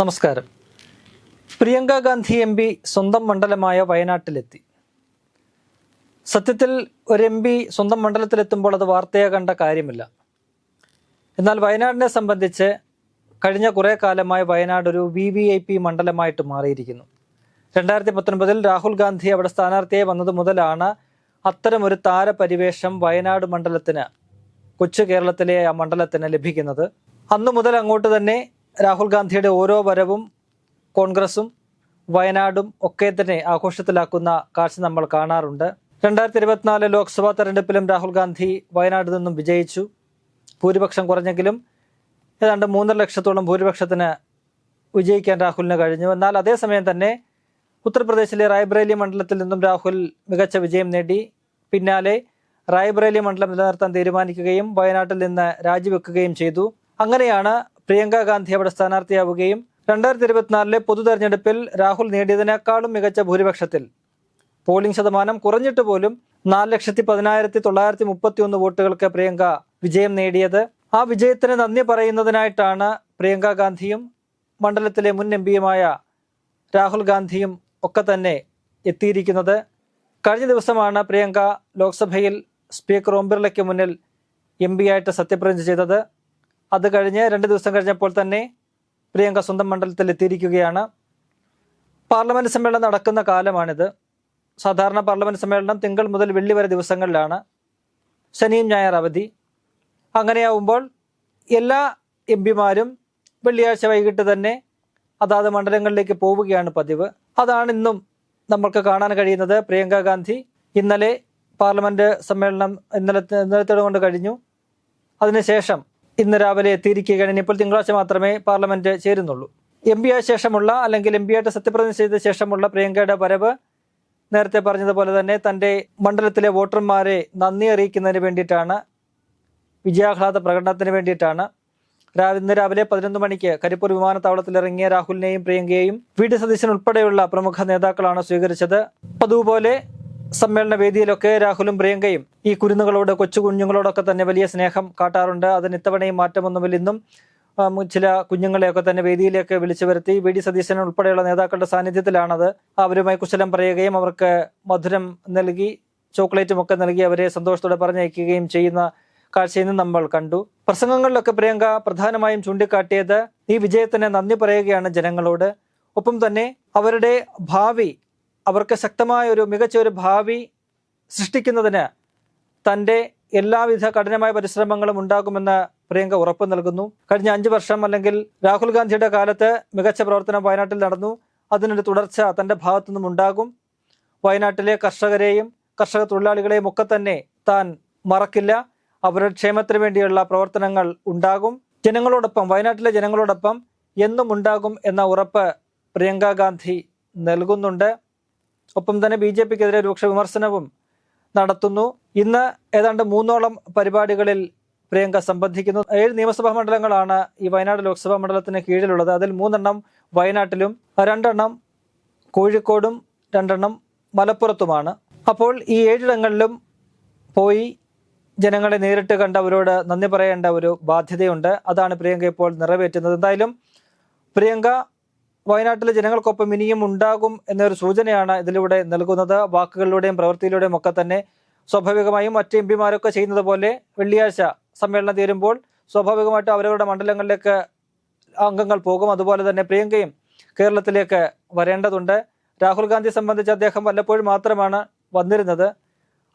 നമസ്കാരം. Priyanka Gandhi M P സ്വന്തം മണ്ഡലമായ വയനാട്ടിലെത്തി. സത്യത്തിൽ ഒരു എം പി സ്വന്തം മണ്ഡലത്തിലെത്തുമ്പോൾ അത് വാർത്തയെ കണ്ട കാര്യമില്ല. എന്നാൽ വയനാടിനെ സംബന്ധിച്ച് കഴിഞ്ഞ കുറേ കാലമായി വയനാട് ഒരു വി വി ഐ പി മണ്ഡലമായിട്ട് മാറിയിരിക്കുന്നു. രണ്ടായിരത്തി പത്തൊൻപതിൽ രാഹുൽ ഗാന്ധി അവിടെ സ്ഥാനാർത്ഥിയായി വന്നത് മുതലാണ് അത്തരമൊരു താരപരിവേഷം വയനാട് മണ്ഡലത്തിന് കൊച്ചു കേരളത്തിലെ ആ മണ്ഡലത്തിന് ലഭിക്കുന്നത്. അന്നു മുതൽ അങ്ങോട്ട് തന്നെ രാഹുൽ ഗാന്ധിയുടെ ഓരോ വരവും കോൺഗ്രസും വയനാടും ഒക്കെ തന്നെ ആഘോഷത്തിലാക്കുന്ന കാഴ്ച നമ്മൾ കാണാറുണ്ട്. രണ്ടായിരത്തി ഇരുപത്തിനാല് ലോക്സഭാ തെരഞ്ഞെടുപ്പിലും രാഹുൽ ഗാന്ധി വയനാട് നിന്നും വിജയിച്ചു. ഭൂരിപക്ഷം കുറഞ്ഞെങ്കിലും ഏതാണ്ട് മൂന്നര ലക്ഷത്തോളം ഭൂരിപക്ഷത്തിന് വിജയിക്കാൻ രാഹുലിന് കഴിഞ്ഞു. എന്നാൽ അതേസമയം തന്നെ ഉത്തർപ്രദേശിലെ റായ്ബ്രേലി മണ്ഡലത്തിൽ നിന്നും രാഹുൽ മികച്ച വിജയം നേടി. പിന്നാലെ റായ്ബ്രേലി മണ്ഡലം നിലനിർത്താൻ തീരുമാനിക്കുകയും വയനാട്ടിൽ നിന്ന് രാജിവെക്കുകയും ചെയ്തു. അങ്ങനെയാണ് പ്രിയങ്ക ഗാന്ധി അവിടെ സ്ഥാനാർത്ഥിയാവുകയും രണ്ടായിരത്തി ഇരുപത്തിനാലിലെ പൊതു തെരഞ്ഞെടുപ്പിൽ രാഹുൽ നേടിയതിനേക്കാളും മികച്ച ഭൂരിപക്ഷത്തിൽ. പോളിംഗ് ശതമാനം കുറഞ്ഞിട്ട് പോലും നാല് ലക്ഷത്തി പതിനായിരത്തി തൊള്ളായിരത്തി മുപ്പത്തി ഒന്ന് വോട്ടുകൾക്ക് പ്രിയങ്ക വിജയം നേടിയത്. ആ വിജയത്തിന് നന്ദി പറയുന്നതിനായിട്ടാണ് പ്രിയങ്ക ഗാന്ധിയും മണ്ഡലത്തിലെ മുൻ എം പിയുമായ രാഹുൽ ഗാന്ധിയും ഒക്കെ തന്നെ എത്തിയിരിക്കുന്നത്. കഴിഞ്ഞ ദിവസമാണ് പ്രിയങ്ക ലോക്സഭയിൽ സ്പീക്കർ ഓം ബിർളയ്ക്ക് മുന്നിൽ എം പി ആയിട്ട് സത്യപ്രതിജ്ഞ ചെയ്തത്. അത് കഴിഞ്ഞ് രണ്ട് ദിവസം കഴിഞ്ഞപ്പോൾ തന്നെ പ്രിയങ്ക സ്വന്തം മണ്ഡലത്തിൽ എത്തിയിരിക്കുകയാണ്. പാർലമെന്റ് സമ്മേളനം നടക്കുന്ന കാലമാണിത്. സാധാരണ പാർലമെന്റ് സമ്മേളനം തിങ്കൾ മുതൽ വെള്ളി വരെ ദിവസങ്ങളിലാണ്. ശനിയും ഞായർ അവധി. അങ്ങനെയാവുമ്പോൾ എല്ലാ എം പിമാരും വെള്ളിയാഴ്ച വൈകിട്ട് തന്നെ അതാത് മണ്ഡലങ്ങളിലേക്ക് പോവുകയാണ് പതിവ്. അതാണ് ഇന്നും നമ്മൾക്ക് കാണാൻ കഴിയുന്നത്. പ്രിയങ്ക ഗാന്ധി ഇന്നലെ പാർലമെന്റ് സമ്മേളനം ഇന്നലെ ഇന്നലത്തോടെ കൊണ്ട് കഴിഞ്ഞു. അതിനുശേഷം ഇന്ന് രാവിലെ എത്തിയിരിക്കുകയാണ്. ഇപ്പോൾ തിങ്കളാഴ്ച മാത്രമേ പാർലമെന്റ് ചേരുന്നുള്ളൂ. എം പി ആയ ശേഷമുള്ള അല്ലെങ്കിൽ എം പി ആയിട്ട് സത്യപ്രതിജ്ഞ ചെയ്ത ശേഷമുള്ള പ്രിയങ്കയുടെ വരവ് നേരത്തെ പറഞ്ഞതുപോലെ തന്നെ തന്റെ മണ്ഡലത്തിലെ വോട്ടർമാരെ നന്ദി അറിയിക്കുന്നതിന് വേണ്ടിയിട്ടാണ് വിജയാഹ്ലാദ പ്രകടനത്തിന് വേണ്ടിയിട്ടാണ്. ഇന്ന് രാവിലെ പതിനൊന്ന് മണിക്ക് കരിപ്പൂർ വിമാനത്താവളത്തിൽ ഇറങ്ങിയ രാഹുലിനെയും പ്രിയങ്കയെയും വി. ഡി. സതീശൻ ഉൾപ്പെടെയുള്ള പ്രമുഖ നേതാക്കളാണ് സ്വീകരിച്ചത്. പതുപോലെ സമ്മേളന വേദിയിലൊക്കെ രാഹുലും പ്രിയങ്കയും ഈ കുരുന്നുകളോട് കൊച്ചു കുഞ്ഞുങ്ങളോടൊക്കെ തന്നെ വലിയ സ്നേഹം കാട്ടാറുണ്ട്. അതിന് ഇത്തവണയും മാറ്റമൊന്നുമില്ല. ഇന്നും ചില കുഞ്ഞുങ്ങളെയൊക്കെ തന്നെ വേദിയിലേക്ക് വിളിച്ചു വരുത്തി വി. ഡി. സതീശൻ ഉൾപ്പെടെയുള്ള നേതാക്കളുടെ സാന്നിധ്യത്തിലാണത്. അവരുമായി കുശലം പറയുകയും അവർക്ക് മധുരം നൽകി ചോക്ലേറ്റും ഒക്കെ നൽകി അവരെ സന്തോഷത്തോടെ പറഞ്ഞയക്കുകയും ചെയ്യുന്ന കാഴ്ചയിൽ നമ്മൾ കണ്ടു. പ്രസംഗങ്ങളിലൊക്കെ പ്രിയങ്ക പ്രധാനമായും ചൂണ്ടിക്കാട്ടിയത് ഈ വിജയത്തിന് നന്ദി പറയുകയാണ് ജനങ്ങളോട്. ഒപ്പം തന്നെ അവരുടെ ഭാവി അവർക്ക് ശക്തമായ ഒരു മികച്ച ഒരു ഭാവി സൃഷ്ടിക്കുന്നതിന് തന്റെ എല്ലാവിധ കഠിനമായ പരിശ്രമങ്ങളും ഉണ്ടാകുമെന്ന് പ്രിയങ്ക ഉറപ്പ് നൽകുന്നു. കഴിഞ്ഞ അഞ്ചു വർഷം അല്ലെങ്കിൽ രാഹുൽ ഗാന്ധിയുടെ കാലത്ത് മികച്ച പ്രവർത്തനം വയനാട്ടിൽ നടന്നു. അതിനൊരു തുടർച്ച തന്റെ ഭാഗത്തു നിന്നും ഉണ്ടാകും. വയനാട്ടിലെ കർഷകരെയും കർഷക തൊഴിലാളികളെയും ഒക്കെ തന്നെ താൻ മറക്കില്ല. അവരുടെ ക്ഷേമത്തിന് വേണ്ടിയുള്ള പ്രവർത്തനങ്ങൾ ഉണ്ടാകും. ജനങ്ങളോടൊപ്പം വയനാട്ടിലെ ജനങ്ങളോടൊപ്പം എന്നും ഉണ്ടാകും എന്ന ഉറപ്പ് പ്രിയങ്ക ഗാന്ധി നൽകുന്നുണ്ട്. ഒപ്പം തന്നെ ബി ജെ പിക്കെതിരെ രൂക്ഷ വിമർശനവും നടത്തുന്നു. ഇന്ന് ഏതാണ്ട് മൂന്നോളം പരിപാടികളിൽ പ്രിയങ്ക സംബന്ധിക്കുന്നു. ഏഴ് നിയമസഭാ മണ്ഡലങ്ങളാണ് ഈ വയനാട് ലോക്സഭാ മണ്ഡലത്തിന് കീഴിലുള്ളത്. അതിൽ മൂന്നെണ്ണം വയനാട്ടിലും രണ്ടെണ്ണം കോഴിക്കോടും രണ്ടെണ്ണം മലപ്പുറത്തുമാണ്. അപ്പോൾ ഈ ഏഴിടങ്ങളിലും പോയി ജനങ്ങളെ നേരിട്ട് കണ്ടവരോട് നന്ദി പറയേണ്ട ഒരു ബാധ്യതയുണ്ട്. അതാണ് പ്രിയങ്ക ഇപ്പോൾ നിറവേറ്റുന്നത്. എന്തായാലും പ്രിയങ്ക വയനാട്ടിലെ ജനങ്ങൾക്കൊപ്പം ഇനിയും ഉണ്ടാകും എന്നൊരു സൂചനയാണ് ഇതിലൂടെ നൽകുന്നത്. വാക്കുകളിലൂടെയും പ്രവൃത്തിയിലൂടെയും ഒക്കെ തന്നെ സ്വാഭാവികമായും മറ്റ് എം പിമാരൊക്കെ ചെയ്യുന്നത് പോലെ വെള്ളിയാഴ്ച സമ്മേളനം തീരുമ്പോൾ സ്വാഭാവികമായിട്ടും അവരവരുടെ മണ്ഡലങ്ങളിലേക്ക് അംഗങ്ങൾ പോകും. അതുപോലെ തന്നെ പ്രിയങ്കയും കേരളത്തിലേക്ക് വരേണ്ടതുണ്ട്. രാഹുൽ ഗാന്ധി സംബന്ധിച്ച് അദ്ദേഹം വല്ലപ്പോഴും മാത്രമാണ് വന്നിരുന്നത്.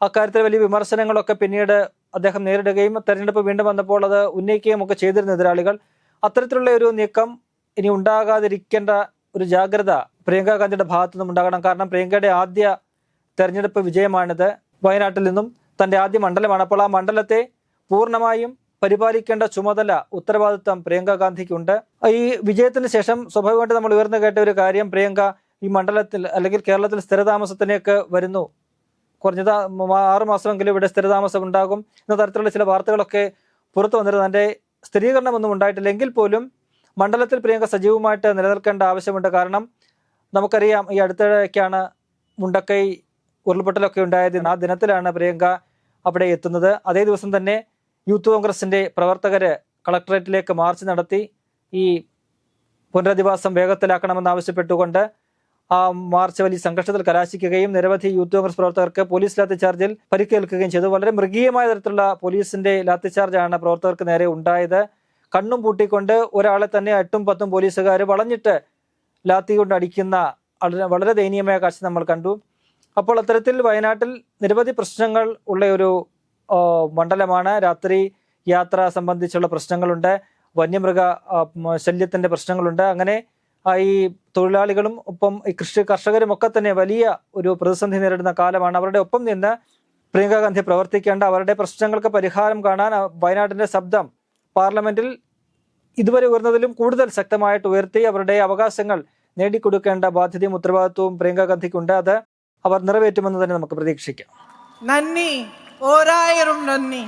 അക്കാര്യത്തിൽ വലിയ വിമർശനങ്ങളൊക്കെ പിന്നീട് അദ്ദേഹം നേരിടുകയും തെരഞ്ഞെടുപ്പ് വീണ്ടും വന്നപ്പോൾ അത് ഉന്നയിക്കുകയും ഒക്കെ ചെയ്തിരുന്ന എതിരാളികൾ. അത്തരത്തിലുള്ള ഒരു നീക്കം ഇനി ഉണ്ടാകാതിരിക്കേണ്ട ഒരു ജാഗ്രത പ്രിയങ്ക ഗാന്ധിയുടെ ഭാഗത്തു നിന്നും ഉണ്ടാകണം. കാരണം പ്രിയങ്കയുടെ ആദ്യ തെരഞ്ഞെടുപ്പ് വിജയമാണിത്. വയനാട്ടിൽ നിന്നും തന്റെ ആദ്യ മണ്ഡലമാണ്. അപ്പോൾ ആ മണ്ഡലത്തെ പൂർണമായും പരിപാലിക്കേണ്ട ചുമതല ഉത്തരവാദിത്വം പ്രിയങ്ക ഗാന്ധിക്കുണ്ട്. ഈ വിജയത്തിന് ശേഷം സ്വാഭാവികമായിട്ട് നമ്മൾ ഉയർന്നു കേട്ട ഒരു കാര്യം പ്രിയങ്ക ഈ മണ്ഡലത്തിൽ അല്ലെങ്കിൽ കേരളത്തിൽ സ്ഥിരതാമസത്തിലേക്ക് വരുന്നു. കുറഞ്ഞത് ആറുമാസമെങ്കിലും ഇവിടെ സ്ഥിരതാമസം ഉണ്ടാകും എന്ന തരത്തിലുള്ള ചില വാർത്തകളൊക്കെ പുറത്തു വന്നിരുന്നു. തന്റെ സ്ഥിരീകരണമൊന്നും ഉണ്ടായിട്ടില്ലെങ്കിൽ പോലും മണ്ഡലത്തിൽ പ്രിയങ്ക സജീവമായിട്ട് നിലനിൽക്കേണ്ട ആവശ്യമുണ്ട്. കാരണം നമുക്കറിയാം ഈ അടുത്തിടയ്ക്കാണ് മുണ്ടക്കൈ ഉരുൾപൊട്ടലൊക്കെ ഉണ്ടായത്. ആ ദിനത്തിലാണ് പ്രിയങ്ക അവിടെ എത്തുന്നത്. അതേ ദിവസം തന്നെ യൂത്ത് കോൺഗ്രസിന്റെ പ്രവർത്തകര് കളക്ടറേറ്റിലേക്ക് മാർച്ച് നടത്തി ഈ പുനരധിവാസം വേഗത്തിലാക്കണമെന്നാവശ്യപ്പെട്ടുകൊണ്ട് ആ മാർച്ച് വലിയ സംഘർഷത്തിൽ കലാശിക്കുകയും നിരവധി യൂത്ത് കോൺഗ്രസ് പ്രവർത്തകർക്ക് പോലീസ് ലാത്തിച്ചാർജിൽ പരിക്കേൽക്കുകയും ചെയ്തു. വളരെ മൃഗീയമായ തരത്തിലുള്ള പോലീസിന്റെ ലാത്തിച്ചാർജാണ് പ്രവർത്തകർക്ക് നേരെ ഉണ്ടായത്. കണ്ണും പൂട്ടിക്കൊണ്ട് ഒരാളെ തന്നെ എട്ടും പത്തും പോലീസുകാർ വളഞ്ഞിട്ട് ലാത്തി കൊണ്ട് അടിക്കുന്ന വളരെ- ദയനീയമായ കാഴ്ച നമ്മൾ കണ്ടു. അപ്പോൾ അത്തരത്തിൽ വയനാട്ടിൽ നിരവധി പ്രശ്നങ്ങൾ ഉള്ള ഒരു മണ്ഡലമാണ്. രാത്രി യാത്ര സംബന്ധിച്ചുള്ള പ്രശ്നങ്ങളുണ്ട്. വന്യമൃഗ ശല്യത്തിന്റെ പ്രശ്നങ്ങളുണ്ട്. അങ്ങനെ ഈ തൊഴിലാളികളും ഒപ്പം ഈ കൃഷി കർഷകരും ഒക്കെ തന്നെ വലിയ ഒരു പ്രതിസന്ധി നേരിടുന്ന കാലമാണ്. അവരുടെ ഒപ്പം നിന്ന് പ്രിയങ്ക ഗാന്ധി പ്രവർത്തിക്കേണ്ട അവരുടെ പ്രശ്നങ്ങൾക്ക് പരിഹാരം കാണാൻ വയനാടിന്റെ ശബ്ദം പാർലമെന്റിൽ ഇതുവരെ ഉയർന്നതിലും കൂടുതൽ ശക്തമായിട്ട് ഉയർത്തി അവരുടെ അവകാശങ്ങൾ നേടിക്കൊടുക്കേണ്ട ബാധ്യതയും ഉത്തരവാദിത്വവും പ്രിയങ്ക ഗാന്ധിക്കുണ്ട്. അത് അവർ നിറവേറ്റുമെന്ന് തന്നെ നമുക്ക് പ്രതീക്ഷിക്കാം. നന്ദി. ഓരായിരം നന്ദി.